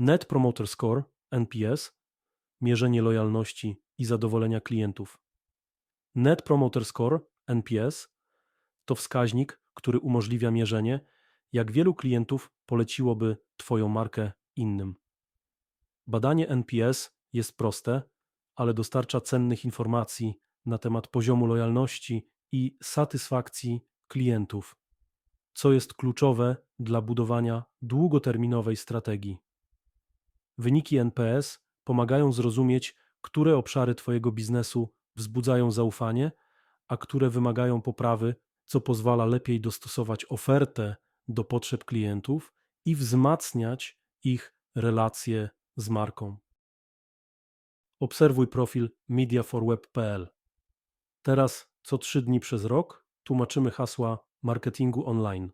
Net Promoter Score NPS mierzenie lojalności i zadowolenia klientów. Net Promoter Score NPS to wskaźnik, który umożliwia mierzenie, jak wielu klientów poleciłoby Twoją markę innym. Badanie NPS jest proste, ale dostarcza cennych informacji na temat poziomu lojalności i satysfakcji klientów, co jest kluczowe dla budowania długoterminowej strategii. Wyniki NPS pomagają zrozumieć, które obszary Twojego biznesu wzbudzają zaufanie, a które wymagają poprawy, co pozwala lepiej dostosować ofertę do potrzeb klientów i wzmacniać ich relacje z marką. Obserwuj profil mediaforweb.pl. Teraz co trzy dni przez rok tłumaczymy hasła marketingu online.